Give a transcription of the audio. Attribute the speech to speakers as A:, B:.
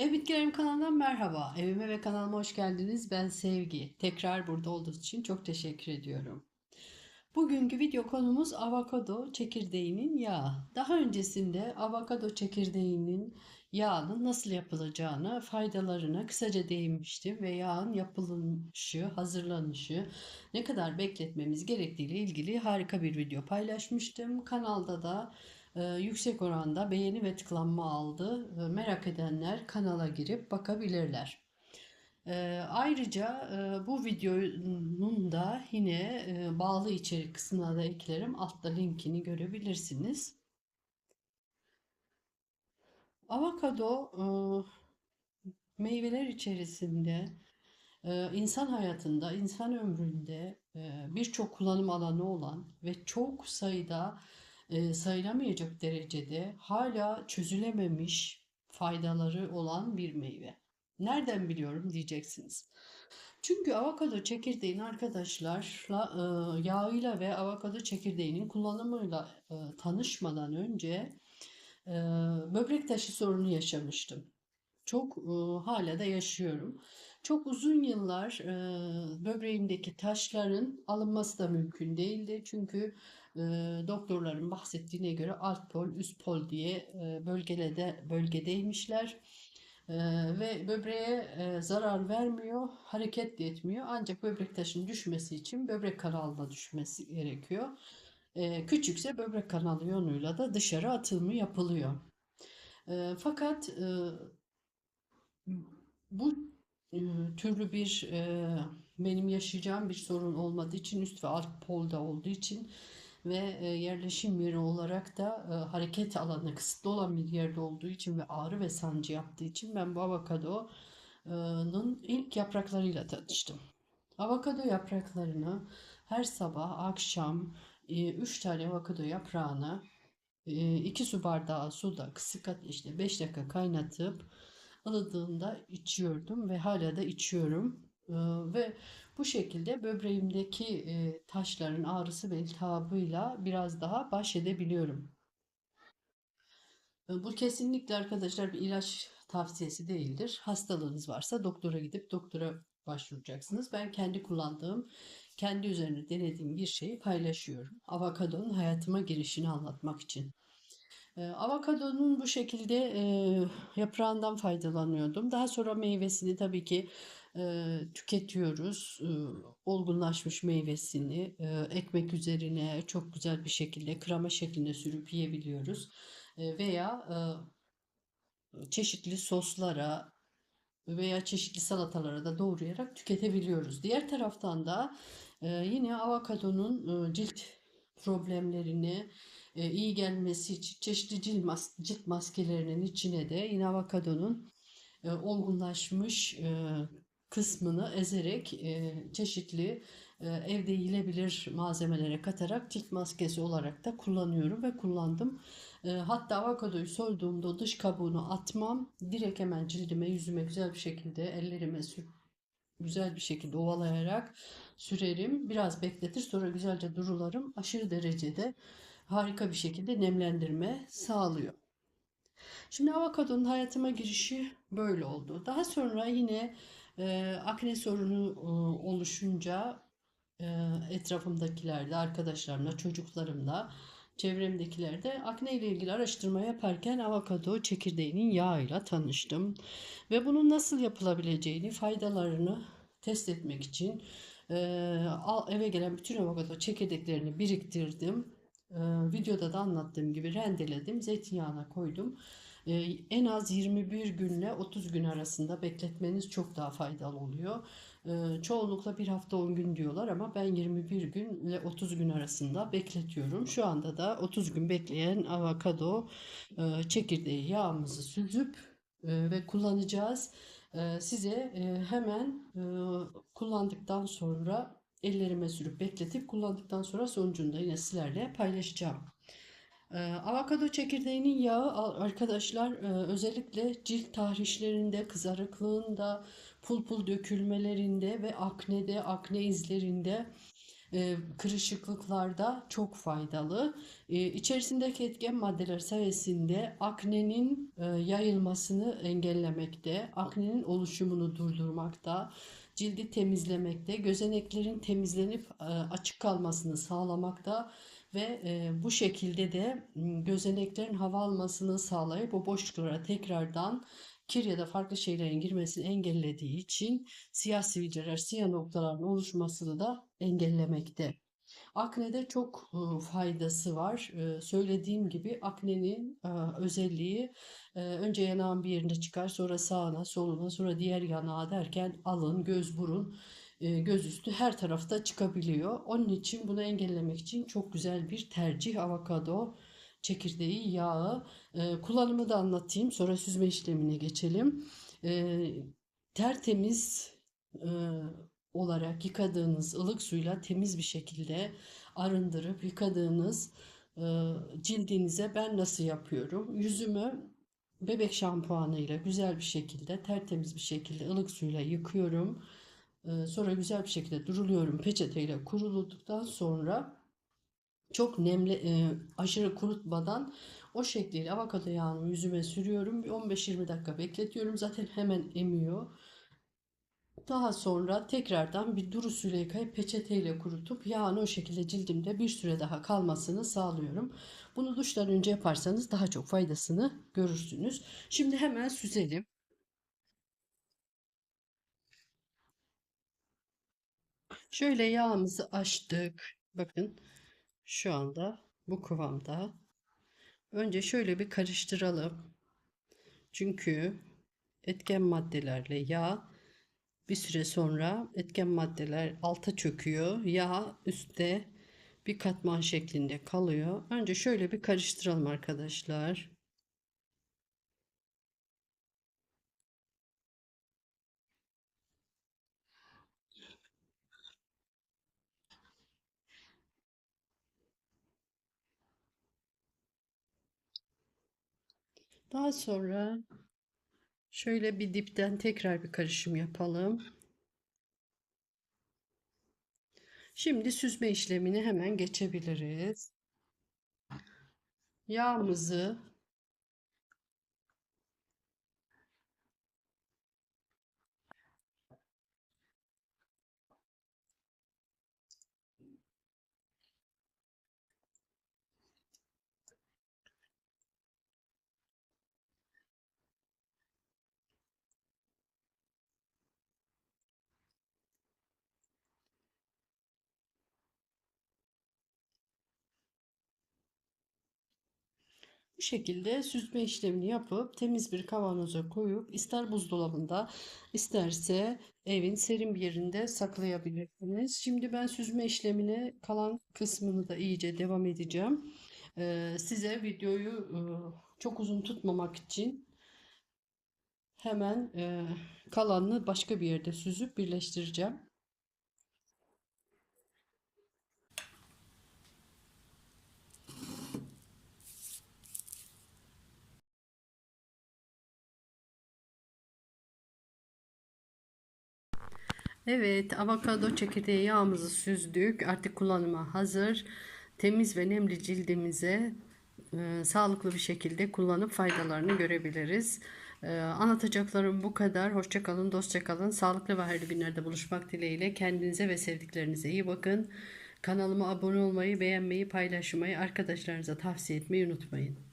A: Ev Bitkilerim kanalından merhaba. Evime ve kanalıma hoş geldiniz. Ben Sevgi. Tekrar burada olduğunuz için çok teşekkür ediyorum. Bugünkü video konumuz avokado çekirdeğinin yağı. Daha öncesinde avokado çekirdeğinin yağının nasıl yapılacağına, faydalarına kısaca değinmiştim ve yağın yapılışı, hazırlanışı, ne kadar bekletmemiz gerektiğiyle ilgili harika bir video paylaşmıştım. Kanalda da yüksek oranda beğeni ve tıklanma aldı. E, merak edenler kanala girip bakabilirler. E, ayrıca e, bu videonun da yine e, bağlı içerik kısmına da eklerim. Altta linkini görebilirsiniz. Avokado e, meyveler içerisinde insan hayatında, insan ömründe birçok kullanım alanı olan ve çok sayıda e, sayılamayacak derecede hala çözülememiş faydaları olan bir meyve. Nereden biliyorum diyeceksiniz. Çünkü avokado çekirdeğin arkadaşlarla e, yağıyla ve avokado çekirdeğinin kullanımıyla e, tanışmadan önce böbrek taşı sorunu yaşamıştım. Çok hala da yaşıyorum. Çok uzun yıllar e, böbreğimdeki taşların alınması da mümkün değildi. Çünkü e, doktorların bahsettiğine göre alt pol, üst pol diye e, bölgelerde bölgedeymişler. E, ve böbreğe e, zarar vermiyor, hareket de etmiyor. Ancak böbrek taşının düşmesi için böbrek kanalına düşmesi gerekiyor. E, küçükse böbrek kanalı yoluyla da dışarı atılımı yapılıyor. E, fakat e, bu türlü bir e, benim yaşayacağım bir sorun olmadığı için üst ve alt polda olduğu için ve e, yerleşim yeri olarak da e, hareket alanı kısıtlı olan bir yerde olduğu için ve ağrı ve sancı yaptığı için ben bu avokadonun ilk yapraklarıyla tanıştım. Avokado yapraklarını her sabah, akşam 3 tane avokado yaprağını 2 su bardağı suda kısık ateşte 5 dakika kaynatıp ılıdığında içiyordum ve hala da içiyorum. Ve bu şekilde böbreğimdeki taşların ağrısı ve iltihabıyla biraz daha baş edebiliyorum. Bu kesinlikle arkadaşlar bir ilaç tavsiyesi değildir. Hastalığınız varsa doktora gidip doktora başvuracaksınız. Ben kendi kullandığım, kendi üzerine denediğim bir şeyi paylaşıyorum. Avokadonun hayatıma girişini anlatmak için. E, avokadonun bu şekilde e, yaprağından faydalanıyordum. Daha sonra meyvesini tabii ki e, tüketiyoruz. E, olgunlaşmış meyvesini e, ekmek üzerine çok güzel bir şekilde krema şeklinde sürüp yiyebiliyoruz. E, veya çeşitli soslara veya çeşitli salatalara da doğrayarak tüketebiliyoruz. Diğer taraftan da yine avokadonun cilt problemlerini e, iyi gelmesi için çeşitli cilt, mas cilt maskelerinin içine de yine avokadonun e, olgunlaşmış e, kısmını ezerek e, çeşitli e, evde yiyilebilir malzemelere katarak cilt maskesi olarak da kullanıyorum ve kullandım. E, hatta avokadoyu soyduğumda dış kabuğunu atmam. Direkt hemen cildime, yüzüme güzel bir şekilde ellerime sür güzel bir şekilde ovalayarak sürerim. Biraz bekletir sonra güzelce durularım. Aşırı derecede harika bir şekilde nemlendirme sağlıyor. Şimdi avokadonun hayatıma girişi böyle oldu. Daha sonra yine e, akne sorunu e, oluşunca e, etrafımdakilerde, arkadaşlarımla, çocuklarımla, çevremdekilerde akne ile ilgili araştırma yaparken avokado çekirdeğinin yağıyla tanıştım. Ve bunun nasıl yapılabileceğini, faydalarını test etmek için e, eve gelen bütün avokado çekirdeklerini biriktirdim videoda da anlattığım gibi rendeledim. Zeytinyağına koydum. en az 21 günle 30 gün arasında bekletmeniz çok daha faydalı oluyor. Çoğunlukla bir hafta 10 gün diyorlar ama ben 21 gün ile 30 gün arasında bekletiyorum. Şu anda da 30 gün bekleyen avokado çekirdeği yağımızı süzüp ve kullanacağız. size hemen kullandıktan sonra ellerime sürüp bekletip kullandıktan sonra sonucunda yine sizlerle paylaşacağım. Ee, avokado çekirdeğinin yağı arkadaşlar e, özellikle cilt tahrişlerinde, kızarıklığında, pul pul dökülmelerinde ve aknede, akne izlerinde e, kırışıklıklarda çok faydalı. E, içerisindeki etken maddeler sayesinde aknenin yayılmasını engellemekte, aknenin oluşumunu durdurmakta, cildi temizlemekte, gözeneklerin temizlenip açık kalmasını sağlamakta ve e, bu şekilde de gözeneklerin hava almasını sağlayıp o boşluklara tekrardan kir ya da farklı şeylerin girmesini engellediği için siyah sivilceler, siyah noktaların oluşmasını da engellemekte. Aknede çok e, faydası var. Söylediğim gibi aknenin özelliği önce yanağın bir yerine çıkar, sonra sağına, soluna, sonra diğer yanağa derken alın, göz, burun, e, göz üstü her tarafta çıkabiliyor. Onun için bunu engellemek için çok güzel bir tercih avokado çekirdeği, yağı. E, kullanımı da anlatayım. Sonra süzme işlemine geçelim. E, tertemiz e, olarak yıkadığınız ılık suyla temiz bir şekilde arındırıp yıkadığınız cildinize ben nasıl yapıyorum? Yüzümü bebek şampuanıyla güzel bir şekilde tertemiz bir şekilde ılık suyla yıkıyorum. E, sonra güzel bir şekilde duruluyorum peçeteyle kurulduktan sonra çok nemli, e, aşırı kurutmadan o şekliyle avokado yağını yüzüme sürüyorum. Bir 15-20 dakika bekletiyorum. Zaten hemen emiyor. Daha sonra tekrardan bir duru suyla yıkayıp peçeteyle kurutup yağını o şekilde cildimde bir süre daha kalmasını sağlıyorum. Bunu duştan önce yaparsanız daha çok faydasını görürsünüz. Şimdi hemen süzelim. Şöyle yağımızı açtık. Bakın şu anda bu kıvamda. Önce şöyle bir karıştıralım. Çünkü etken maddelerle yağ bir süre sonra etken maddeler alta çöküyor. Yağ üstte bir katman şeklinde kalıyor. Önce şöyle bir karıştıralım arkadaşlar. Daha sonra şöyle bir dipten tekrar bir karışım yapalım. Şimdi süzme işlemini hemen geçebiliriz. Yağımızı Bu şekilde süzme işlemini yapıp temiz bir kavanoza koyup ister buzdolabında isterse evin serin bir yerinde saklayabilirsiniz. Şimdi ben süzme işlemine kalan kısmını da iyice devam edeceğim. Ee, size videoyu e, çok uzun tutmamak için hemen e, kalanını başka bir yerde süzüp birleştireceğim. Evet, avokado çekirdeği yağımızı süzdük. Artık kullanıma hazır. Temiz ve nemli cildimize e, sağlıklı bir şekilde kullanıp faydalarını görebiliriz. E, anlatacaklarım bu kadar. Hoşça kalın, dostça kalın. Sağlıklı ve hayırlı günlerde buluşmak dileğiyle. Kendinize ve sevdiklerinize iyi bakın. Kanalıma abone olmayı, beğenmeyi, paylaşmayı, arkadaşlarınıza tavsiye etmeyi unutmayın.